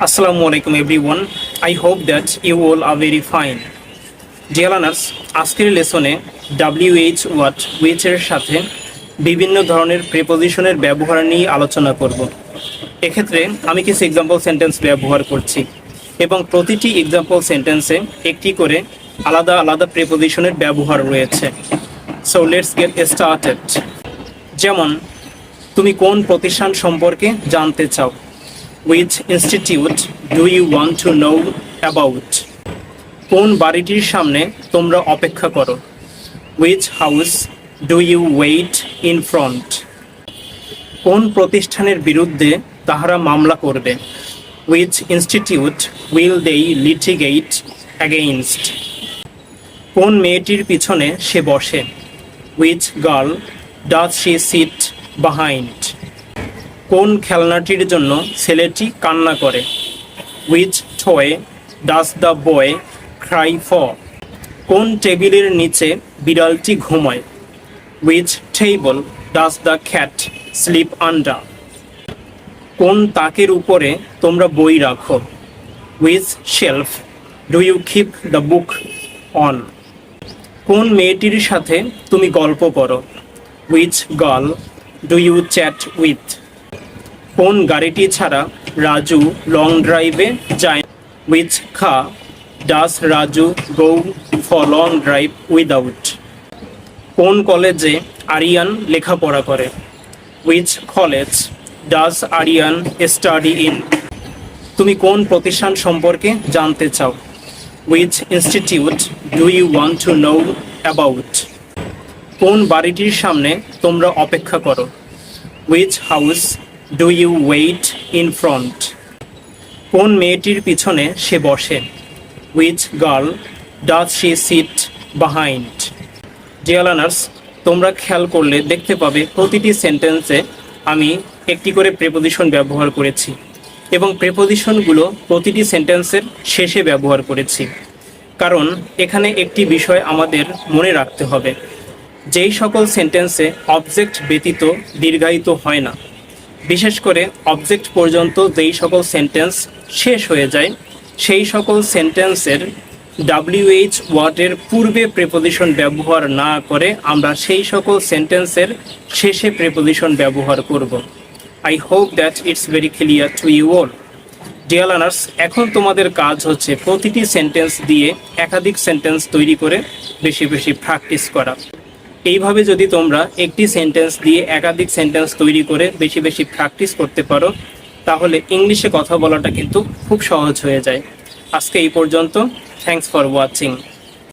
Assalamu alaikum everyone. I hope that you all are very fine. Dear learners, আজকের লেসনে WH watt এর সাথে বিভিন্ন ধরনের প্রিপোজিশনের ব্যবহার নিয়ে আলোচনা করব এক্ষেত্রে আমি কিছু এক্সাম্পল সেন্টেন্স ব্যবহার করছি এবং প্রতিটি এক্সাম্পল সেন্টেন্সে একটি করে আলাদা আলাদা প্রিপোজিশনের ব্যবহার রয়েছে সো লেটস গেট স্টার্টেড যেমন তুমি কোন প্রতিষ্ঠান সম্পর্কে জানতে চাও which institute do you want to know about কোন বাড়িটির সামনে তোমরা অপেক্ষা করো? Which house do you wait in front কোন প্রতিষ্ঠানের বিরুদ্ধে তাহারা মামলা করবে? উইচ ইনস্টিটিউট উইল দেই লিটিগেট অ্যাগেইনস্ট কোন মেয়েটির পিছনে সে বসে? Which girl does she sit behind কোন খেলনাটির জন্য ছেলেটি কান্না করে? Which toy does the boy cry for কোন টেবিলের নিচে বিড়ালটি ঘুমায়? Which table does the cat sleep under কোন তাকের উপরে তোমরা বই রাখো? Which shelf do you keep the book on কোন মেয়েটির সাথে তুমি গল্প করো? Which girl do you chat with কোন গাড়িটি ছাড়া রাজু লং ড্রাইভে যায়? উইচ খা, does Raju go for long drive without কোন কলেজে আরিয়ান লেখাপড়া করে? Which college, does Aryan study in তুমি কোন প্রতিষ্ঠান সম্পর্কে জানতে চাও? Which institute, do you want to know about? কোন বাড়িটির সামনে তোমরা অপেক্ষা করো? Which house do you wait in front কোন মেয়েটির পিছনে সে বসে? Which girl does she sit behind dear learners তোমরা খেয়াল করলে দেখতে পাবে প্রতিটি সেন্টেন্সে আমি একটি করে প্রেপোজিশন ব্যবহার করেছি এবং প্রেপোজিশনগুলো প্রতিটি সেন্টেন্সের শেষে ব্যবহার করেছি। কারণ এখানে একটি বিষয় আমাদের মনে রাখতে হবে। যেই সকল সেন্টেন্সে অবজেক্ট ব্যতীত, দীর্ঘায়িত হয় না। বিশেষ করে অবজেক্ট পর্যন্ত যেই সকল সেন্টেন্স শেষ হয়ে যায়, সেই সকল সেন্টেন্সের ডাব্লিউএইচ ওয়ার্ডের পূর্বে প্রেপোজিশন ব্যবহার না করে আমরা সেই সকল সেন্টেন্সের শেষে প্রেপোজিশন ব্যবহার করব। I hope that it's very clear to you all dear learners এখন তোমাদের কাজ হচ্ছে প্রতিটি সেন্টেন্স দিয়ে একাধিক সেন্টেন্স তৈরি করে বেশি বেশি প্র্যাকটিস করা। এইভাবে যদি তোমরা একটি সেন্টেন্স দিয়ে একাধিক সেন্টেন্স তৈরি করে বেশি বেশি প্র্যাকটিস করতে পারো, তাহলে ইংলিশে কথা বলাটা কিন্তু খুব সহজ হয়ে যায়। আজকে এই পর্যন্ত। Thanks for watching